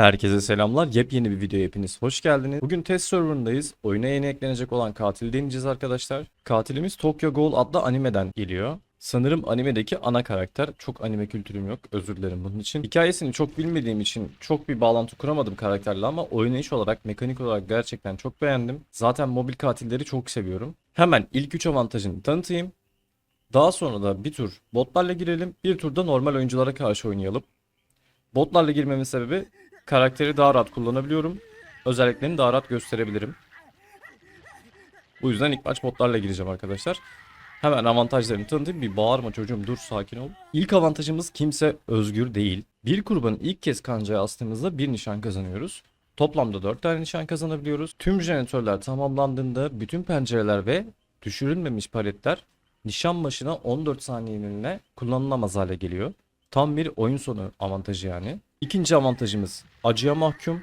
Herkese selamlar. Yepyeni bir videoya hepiniz hoş geldiniz. Bugün test serverındayız. Oyuna yeni eklenecek olan katili deneyeceğiz arkadaşlar. Katilimiz Tokyo Ghoul adlı animeden geliyor. Sanırım animedeki ana karakter. Çok anime kültürüm yok. Özür dilerim bunun için. Hikayesini çok bilmediğim için çok bir bağlantı kuramadım karakterle ama oynayış olarak, mekanik olarak gerçekten çok beğendim. Zaten mobil katilleri çok seviyorum. Hemen ilk 3 avantajını tanıtayım. Daha sonra da bir tur botlarla girelim. Bir turda normal oyunculara karşı oynayalım. Botlarla girmemin sebebi karakteri daha rahat kullanabiliyorum. Özelliklerini daha rahat gösterebilirim. Bu yüzden ilk maç botlarla gireceğim arkadaşlar. Hemen avantajlarını tanıtayım. Bir bağırma çocuğum dur sakin ol. İlk avantajımız kimse özgür değil. Bir kurbanı ilk kez kancaya astığımızda bir nişan kazanıyoruz. Toplamda 4 tane nişan kazanabiliyoruz. Tüm jeneratörler tamamlandığında bütün pencereler ve düşürülmemiş paletler nişan başına 14 saniyeliğine kullanılamaz hale geliyor. Tam bir oyun sonu avantajı yani. İkinci avantajımız acıya mahkum.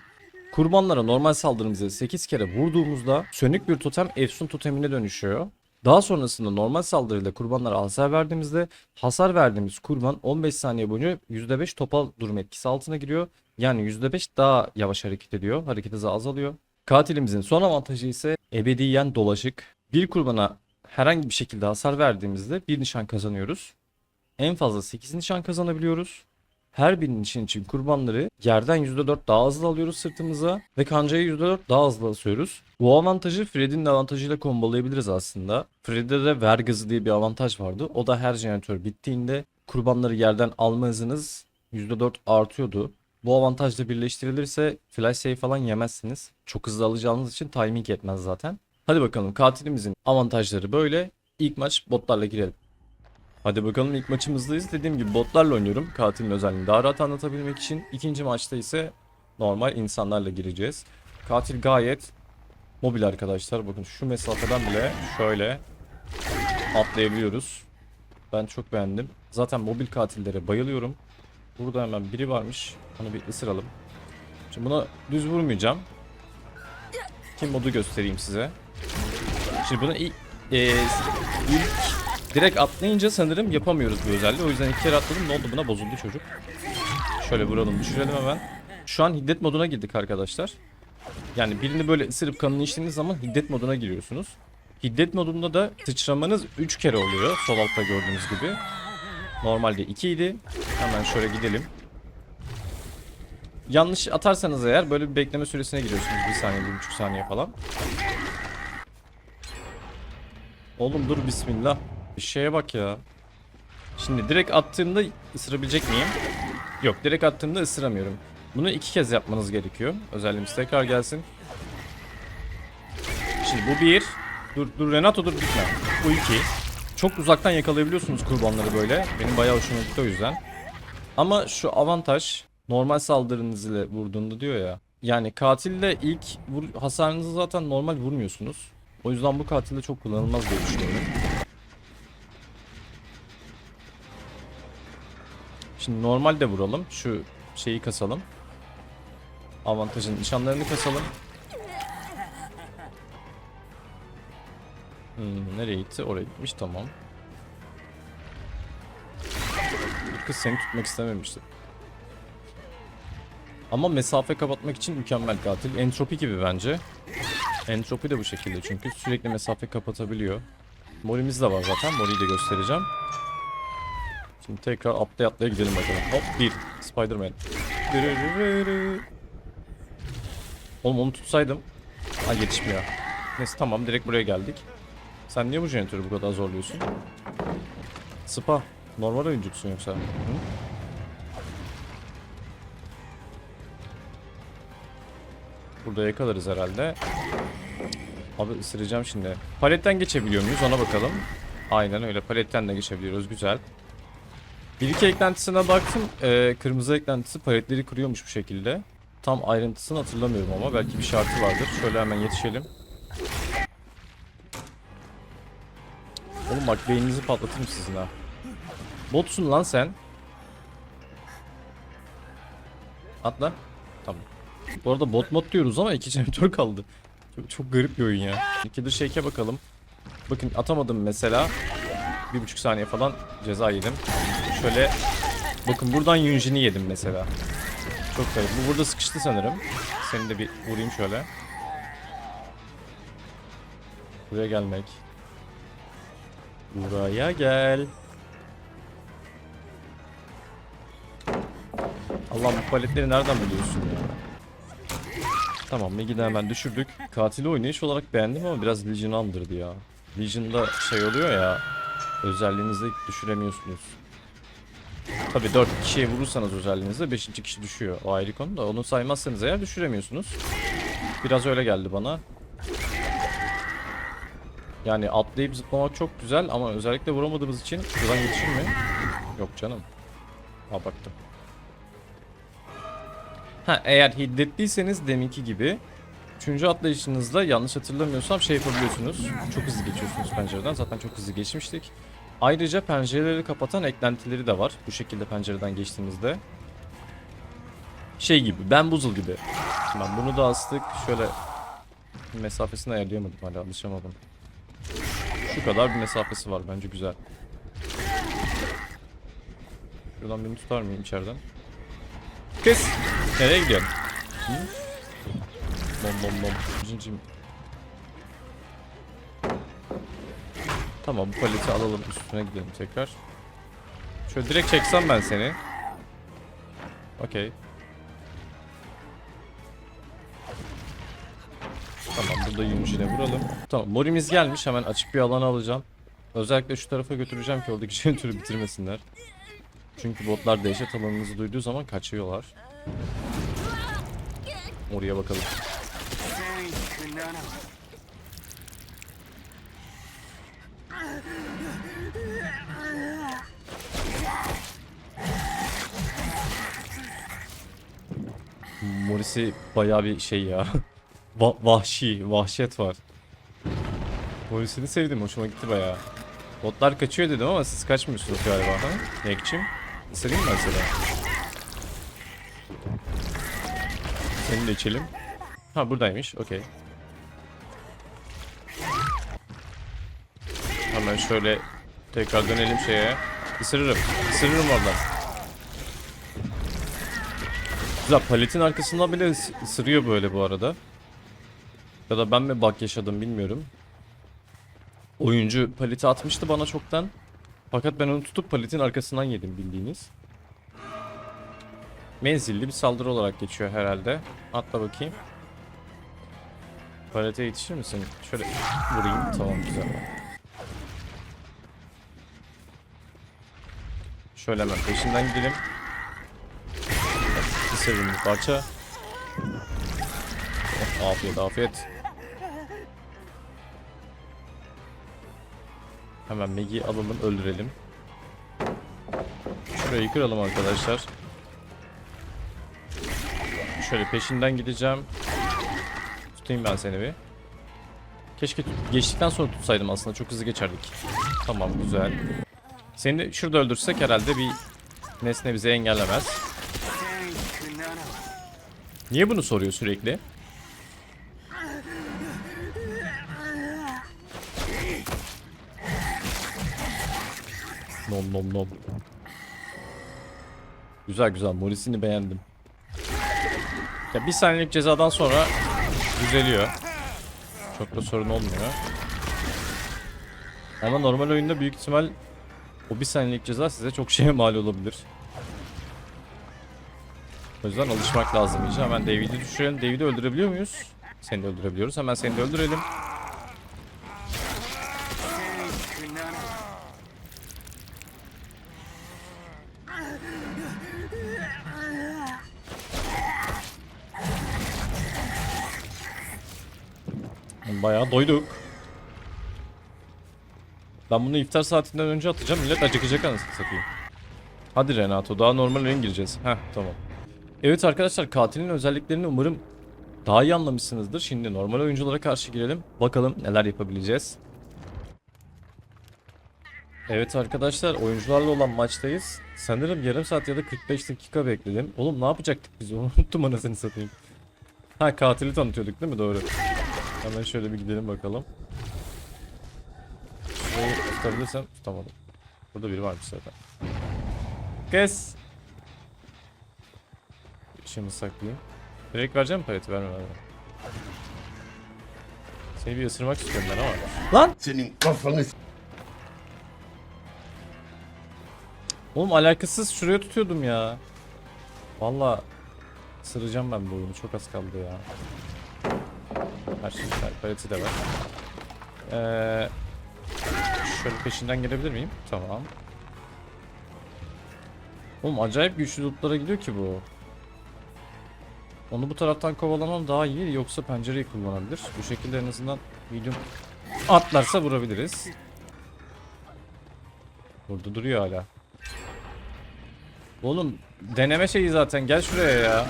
Kurbanlara normal saldırımızı 8 kere vurduğumuzda sönük bir totem efsun totemine dönüşüyor. Daha sonrasında normal saldırıyla kurbanlara hasar verdiğimizde hasar verdiğimiz kurban 15 saniye boyunca %5 topal durum etkisi altına giriyor. Yani %5 daha yavaş hareket ediyor. Hareket hızı azalıyor. Katilimizin son avantajı ise ebediyen dolaşık. Bir kurbana herhangi bir şekilde hasar verdiğimizde bir nişan kazanıyoruz. En fazla 8 nişan kazanabiliyoruz. Her nişan için kurbanları yerden %4 daha hızlı alıyoruz sırtımıza ve kancayı %4 daha hızlı asıyoruz. Bu avantajı Fred'in de avantajıyla kombolayabiliriz aslında. Fred'de de ver gazı diye bir avantaj vardı. O da her jeneratör bittiğinde kurbanları yerden alma hızınız %4 artıyordu. Bu avantajla birleştirilirse flash save falan yemezsiniz. Çok hızlı alacağınız için timing yetmez zaten. Hadi bakalım katilimizin avantajları böyle. İlk maç botlarla girelim. Hadi bakalım ilk maçımızdayız. Dediğim gibi botlarla oynuyorum. Katilin özelliğini daha rahat anlatabilmek için. İkinci maçta ise normal insanlarla gireceğiz. Katil gayet mobil arkadaşlar. Bakın şu mesafeden bile şöyle atlayabiliyoruz. Ben çok beğendim. Zaten mobil katillere bayılıyorum. Burada hemen biri varmış. Onu bir ısıralım. Şimdi buna düz vurmayacağım. Kim modu göstereyim size. Şimdi bunu ilk, e, ilk direkt atlayınca sanırım yapamıyoruz bu özelliği. O yüzden iki kere atladım. Ne oldu buna? Bozuldu çocuk. Şöyle vuralım, düşürelim hemen. Şu an hiddet moduna girdik arkadaşlar. Yani birini böyle ısırıp kanını içtiğiniz zaman hiddet moduna giriyorsunuz. Hiddet modunda da sıçramanız 3 kere oluyor. Sol altta gördüğünüz gibi. Normalde 2 idi. Hemen şöyle gidelim. Yanlış atarsanız eğer böyle bir bekleme süresine giriyorsunuz. 1 saniye, 1,5 saniye falan. Oğlum dur bismillah. Bir şeye bak ya. Şimdi direkt attığımda ısırabilecek miyim? Yok direkt attığımda ısıramıyorum. Bunu iki kez yapmanız gerekiyor. Özelliğimiz tekrar gelsin. Şimdi bu bir. Dur dur Renato dur gitme. Bu iki. Çok uzaktan yakalayabiliyorsunuz kurbanları böyle. Benim bayağı hoşuma gitti o yüzden. Ama şu avantaj normal saldırınız ile vurduğunda diyor ya. Yani katille ilk vur, hasarınızı zaten normal vurmuyorsunuz. O yüzden bu katilde çok kullanılmaz diye düşünüyorum. Şimdi normalde vuralım. Şu şeyi kasalım. Avantajın nişanlarını kasalım. Hmm, nereye gitti? Oraya gitmiş tamam. Bu kız seni tutmak istememişti. Ama mesafe kapatmak için mükemmel katil. Entropi gibi bence. Entropi de bu şekilde çünkü sürekli mesafe kapatabiliyor. Morimiz de var zaten. Mori'yi de göstereceğim. Şimdi tekrar atlaya atlaya gidelim bakalım. Hop bir. Spider-Man. Oğlum onu tutsaydım. Ha yetişmiyor. Neyse tamam direkt buraya geldik. Sen niye bu jeneratörü bu kadar zorluyorsun? Spa. Normal oyuncusun yoksa? Hı? Burada yakalarız herhalde. Abi ısıracağım şimdi. Paletten geçebiliyor muyuz ona bakalım. Aynen öyle paletten de geçebiliyoruz güzel. Bir iki eklentisine baktım. Ee, kırmızı eklentisi paletleri kırıyormuş bu şekilde. Tam ayrıntısını hatırlamıyorum ama belki bir şartı vardır. Şöyle hemen yetişelim. Oğlum bak beyninizi patlatırım sizin ha. Botsun lan sen. Atla. Tamam. Bu arada bot mod diyoruz ama iki jeneratör kaldı. Çok, çok garip bir oyun ya. Killer Shake'e bakalım. Bakın atamadım mesela. Bir buçuk saniye falan ceza yedim. Şöyle bakın buradan Yunjin'i yedim mesela. Çok garip. Bu burada sıkıştı sanırım. Seni de bir vurayım şöyle. Buraya gelmek. Buraya gel. Allah bu paletleri nereden buluyorsun ya? Tamam Meg'i de hemen düşürdük. Katili oynayış olarak beğendim ama biraz Legion'ı andırdı ya. Legion'da şey oluyor ya. Özelliğinizi düşüremiyorsunuz. Tabi 4 kişiye vurursanız özelliğinizde 5. kişi düşüyor. O ayrı konu da onu saymazsanız eğer düşüremiyorsunuz. Biraz öyle geldi bana. Yani atlayıp zıplamak çok güzel ama özellikle vuramadığımız için şuradan geçeyim mi? Yok canım. Ha baktım. Ha eğer hiddetliyseniz deminki gibi Üçüncü atlayışınızda yanlış hatırlamıyorsam şey yapabiliyorsunuz. Çok hızlı geçiyorsunuz pencereden. Zaten çok hızlı geçmiştik. Ayrıca pencereleri kapatan eklentileri de var. Bu şekilde pencereden geçtiğinizde. Şey gibi, ben buzul gibi. Tamam bunu da astık. Şöyle mesafesini ayarlayamadım hala alışamadım. Şu kadar bir mesafesi var bence güzel. Şuradan beni tutar mıyım içeriden? Kes! Nereye gidiyorsun? Hı? Bom bom bom. Cincim. Tamam bu paleti alalım üstüne gidelim tekrar. Şöyle direkt çeksem ben seni. Okey. Tamam burada yumuşine vuralım. Tamam morimiz gelmiş hemen açık bir alan alacağım. Özellikle şu tarafa götüreceğim ki oradaki jentürü bitirmesinler. Çünkü botlar dehşet alanınızı duyduğu zaman kaçıyorlar. Oraya bakalım. Morisi bayağı bir şey ya. Va- vahşi, vahşet var. Morisini sevdim, hoşuma gitti bayağı. Botlar kaçıyor dedim ama siz kaçmıyorsunuz galiba ha? Nekçim, ısırayım mı mesela? Seni de içelim. Ha buradaymış, okey. Hemen şöyle tekrar dönelim şeye. Isırırım, ısırırım oradan. Güzel paletin arkasından bile ıs- ısırıyor böyle bu arada. Ya da ben mi bug yaşadım bilmiyorum. Oyuncu paleti atmıştı bana çoktan. Fakat ben onu tutup paletin arkasından yedim bildiğiniz. Menzilli bir saldırı olarak geçiyor herhalde. Atla bakayım. Palete yetişir misin? Şöyle vurayım. Tamam güzel. Şöyle hemen peşinden gidelim. Bir sevimli parça. Oh, afiyet afiyet. Hemen Meg'i alalım öldürelim. Şurayı kıralım arkadaşlar. Şöyle peşinden gideceğim. Tutayım ben seni bir. Keşke geçtikten sonra tutsaydım aslında çok hızlı geçerdik. Tamam güzel. Seni şurada öldürsek herhalde bir nesne bizi engellemez. Niye bunu soruyor sürekli? Nom nom nom. Güzel güzel. Morris'ini beğendim. Ya bir saniyelik cezadan sonra düzeliyor. Çok da sorun olmuyor. Ama normal oyunda büyük ihtimal o bir saniyelik ceza size çok şeye mal olabilir. O yüzden alışmak lazım iyice. Hemen David'i düşürelim. David'i öldürebiliyor muyuz? Seni de öldürebiliyoruz. Hemen seni de öldürelim. Bayağı doyduk. Ben bunu iftar saatinden önce atacağım. Millet acıkacak anasını satayım. Hadi Renato daha normal oyun gireceğiz. Heh tamam. Evet arkadaşlar katilin özelliklerini umarım daha iyi anlamışsınızdır. Şimdi normal oyunculara karşı girelim. Bakalım neler yapabileceğiz. Evet arkadaşlar oyuncularla olan maçtayız. Sanırım yarım saat ya da 45 dakika bekledim. Oğlum ne yapacaktık biz unuttum anasını satayım. Ha katili tanıtıyorduk değil mi doğru. Hemen şöyle bir gidelim bakalım. Tutabilirsem tutamadım. Burada biri varmış zaten. Kes. ışığımı saklayayım. Direkt vereceğim mi paleti verme verme. Seni bir ısırmak istiyorum ben ama. Lan! Senin kafanı Oğlum alakasız şuraya tutuyordum ya. Valla ısıracağım ben bu oyunu çok az kaldı ya. Her şey paleti de var. Ee, şöyle peşinden gelebilir miyim? Tamam. Oğlum acayip güçlü lootlara gidiyor ki bu. Onu bu taraftan kovalamam daha iyi yoksa pencereyi kullanabilir. Bu şekilde en azından medium atlarsa vurabiliriz. Burada duruyor hala. Oğlum deneme şeyi zaten gel şuraya ya.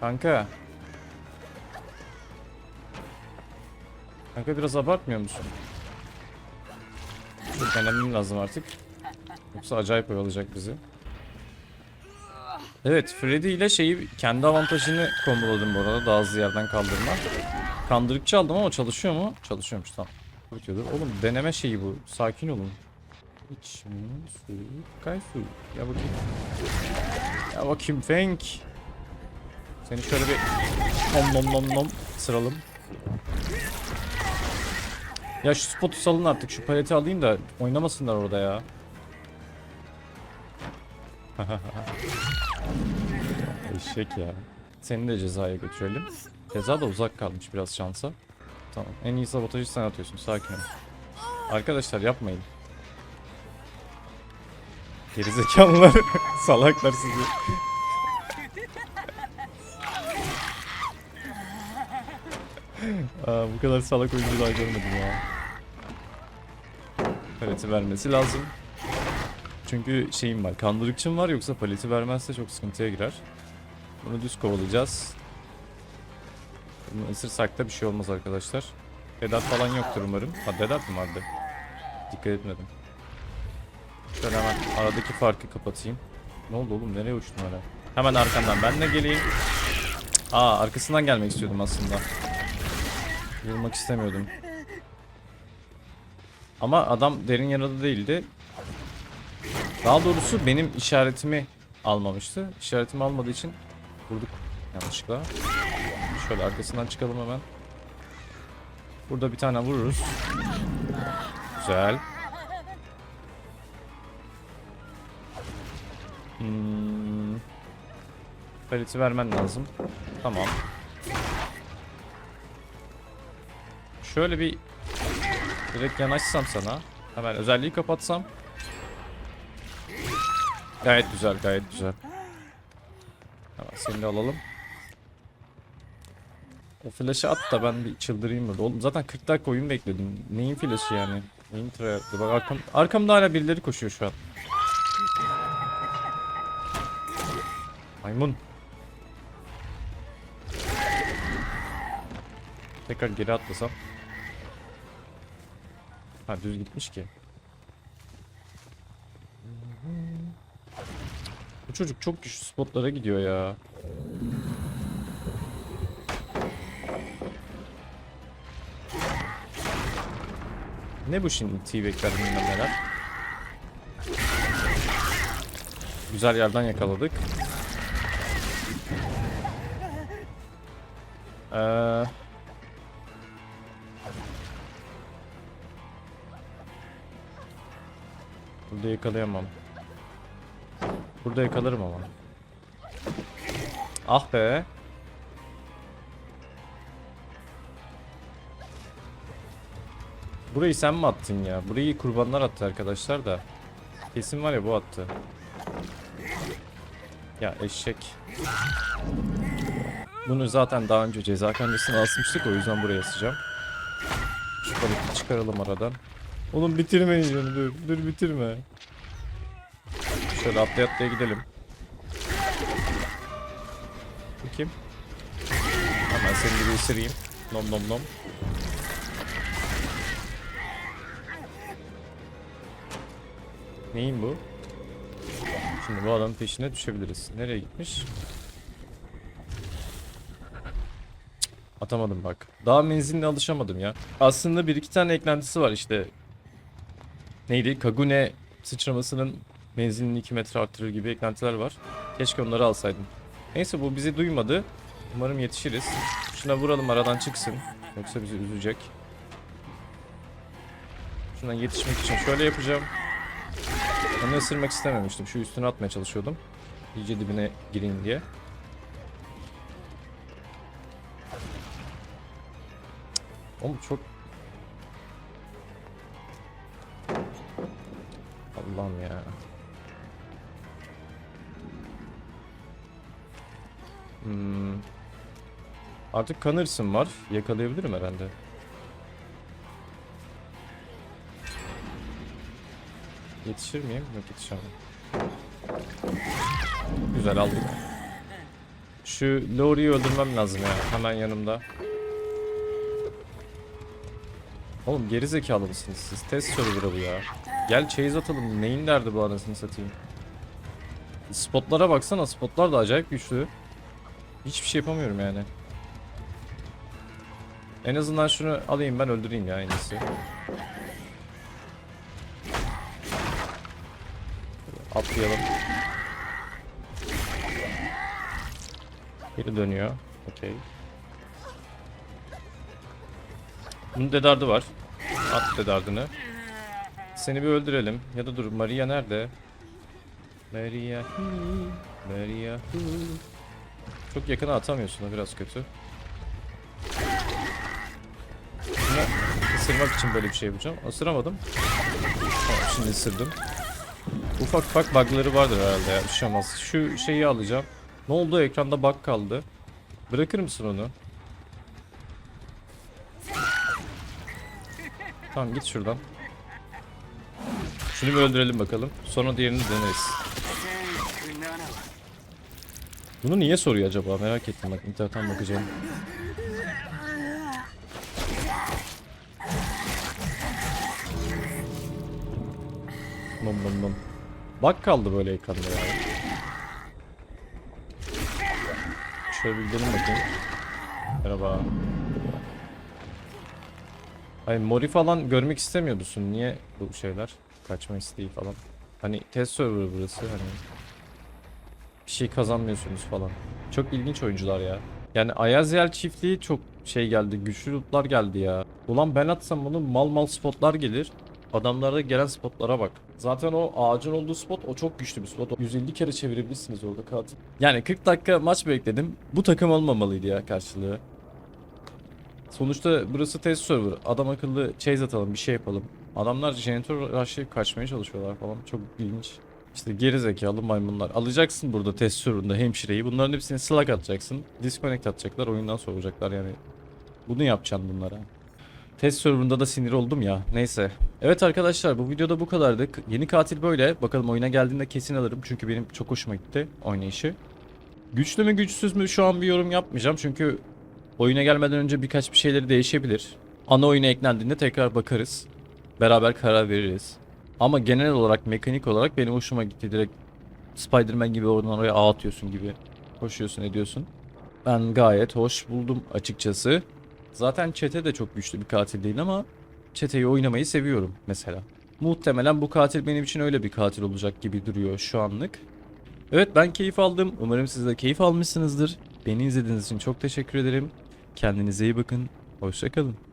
Kanka. Kanka biraz abartmıyor musun? Çok denemem lazım artık. Yoksa acayip oyalayacak bizi. Evet Freddy ile şeyi kendi avantajını komboladım bu arada daha hızlı yerden kaldırma. Kandırıkçı aldım ama çalışıyor mu? Çalışıyormuş tamam. Bitiyordur. Oğlum deneme şeyi bu. Sakin olun. İç mi? Su. Kay su. Ya bakayım. Ya bakayım Fenk. Seni şöyle bir nom nom nom nom sıralım. Ya şu spotu salın artık. Şu paleti alayım da oynamasınlar orada ya. Eşek ya. Seni de cezaya götürelim. Ceza da uzak kalmış biraz şansa. Tamam. En iyi sabotajı sen atıyorsun. Sakin ol. Arkadaşlar yapmayın. Gerizekalılar. Salaklar sizi. Aa, bu kadar salak oyuncu daha görmedim ya. Paleti vermesi lazım. Çünkü şeyim var, kandırıkçım var yoksa paleti vermezse çok sıkıntıya girer. Bunu düz kovalayacağız. Bunu ısırsak da bir şey olmaz arkadaşlar. Dedat falan yoktur umarım. Ha dedat mı vardı? Dikkat etmedim. Şöyle hemen aradaki farkı kapatayım. Ne oldu oğlum nereye uçtun hala? Hemen arkandan ben de geleyim. Aa arkasından gelmek istiyordum aslında. Vurmak istemiyordum. Ama adam derin yaralı değildi. Daha doğrusu benim işaretimi almamıştı. İşaretimi almadığı için vurduk yanlışlıkla. Şöyle arkasından çıkalım hemen. Burada bir tane vururuz. Güzel. Hmm. Paleti vermen lazım. Tamam. Şöyle bir direkt yanaşsam sana. Hemen özelliği kapatsam. Gayet güzel, gayet güzel. Hemen seni alalım. O flash'ı at da ben bir çıldırayım burada. Oğlum zaten 40 dakika oyun bekledim. Neyin flash'ı yani? Neyin tryhard'ı? Bak arkam, arkamda hala birileri koşuyor şu an. Maymun. Tekrar geri atlasam. Ha düz gitmiş ki. Bu çocuk çok güçlü spotlara gidiyor ya. Ne bu şimdi bilmem neler. Güzel yerden yakaladık. Ee, burada yakalayamam. Burada yakalarım ama. Ah be. Burayı sen mi attın ya? Burayı kurbanlar attı arkadaşlar da. Kesin var ya bu attı. Ya eşek. Bunu zaten daha önce ceza kancasına asmıştık o yüzden buraya asacağım. Şu paleti çıkaralım aradan. Oğlum bitirmeyin şunu dur. Dur bitirme. Şöyle atlaya atlaya gidelim. Bu kim? Hemen seni bir ısırayım. Nom nom nom. Neyin bu? Şimdi bu adamın peşine düşebiliriz. Nereye gitmiş? Atamadım bak. Daha menziline alışamadım ya. Aslında bir iki tane eklentisi var işte. Neydi? Kagune sıçramasının menzilini 2 metre arttırır gibi eklentiler var. Keşke onları alsaydım. Neyse bu bizi duymadı. Umarım yetişiriz. Şuna vuralım aradan çıksın. Yoksa bizi üzecek. Şuna yetişmek için şöyle yapacağım. Onu ısırmak istememiştim. Şu üstüne atmaya çalışıyordum. İyice dibine gireyim diye. Oğlum çok... Allah'ım ya. Hmm. Artık kanırsın var. Yakalayabilirim herhalde. Yetişir miyim? Yok yetişemem. Güzel aldık. Şu Lori'yi öldürmem lazım ya. Hemen yanımda. Oğlum geri zekalı mısınız siz? Test server'ı bu ya. Gel chase atalım. Neyin derdi bu anasını satayım. Spotlara baksana. Spotlar da acayip güçlü. Hiçbir şey yapamıyorum yani. En azından şunu alayım ben öldüreyim ya en iyisi. Atlayalım. Geri dönüyor. Okey. Bunun dedardı var. At dedardını. Seni bir öldürelim. Ya da dur Maria nerede? Maria. Maria. Çok yakına atamıyorsun o biraz kötü. Şunu ısırmak için böyle bir şey yapacağım. Isıramadım. Tamam, şimdi ısırdım. Ufak ufak bug'ları vardır herhalde ya. Düşemez. Şu şeyi alacağım. Ne oldu? Ekranda bug kaldı. Bırakır mısın onu? Tamam git şuradan. Şunu bir öldürelim bakalım. Sonra diğerini deneriz. Bunu niye soruyor acaba? Merak ettim bak internetten bakacağım. Bum bum bum. Bak kaldı böyle ekranda ya. Şöyle bir gidelim bakayım. Merhaba. Hayır mori falan görmek istemiyor musun? Niye bu şeyler? Kaçma isteği falan. Hani test server burası hani. Bir şey kazanmıyorsunuz falan. Çok ilginç oyuncular ya. Yani Ayazyel çiftliği çok şey geldi. Güçlü lootlar geldi ya. Ulan ben atsam bunu mal mal spotlar gelir. Adamlarda gelen spotlara bak. Zaten o ağacın olduğu spot o çok güçlü bir spot. O 150 kere çevirebilirsiniz orada katil. Yani 40 dakika maç bekledim. Bu takım olmamalıydı ya karşılığı. Sonuçta burası test server. Adam akıllı chase atalım bir şey yapalım. Adamlar jeneratör rushlayıp kaçmaya çalışıyorlar falan. Çok ilginç. İşte geri zekalı maymunlar. Alacaksın burada test serverında hemşireyi. Bunların hepsini slack atacaksın. Disconnect atacaklar. Oyundan soğuyacaklar yani. Bunu yapacaksın bunlara. Test serverında da sinir oldum ya. Neyse. Evet arkadaşlar bu videoda bu kadardı. Yeni katil böyle. Bakalım oyuna geldiğinde kesin alırım. Çünkü benim çok hoşuma gitti oynayışı. Güçlü mü güçsüz mü şu an bir yorum yapmayacağım. Çünkü oyuna gelmeden önce birkaç bir şeyleri değişebilir. Ana oyuna eklendiğinde tekrar bakarız. Beraber karar veririz. Ama genel olarak mekanik olarak benim hoşuma gitti. Direkt Spider-Man gibi oradan oraya ağ atıyorsun gibi. Koşuyorsun ediyorsun. Ben gayet hoş buldum açıkçası. Zaten çete de çok güçlü bir katil değil ama çeteyi oynamayı seviyorum mesela. Muhtemelen bu katil benim için öyle bir katil olacak gibi duruyor şu anlık. Evet ben keyif aldım. Umarım siz de keyif almışsınızdır. Beni izlediğiniz için çok teşekkür ederim. Kendinize iyi bakın. Hoşçakalın.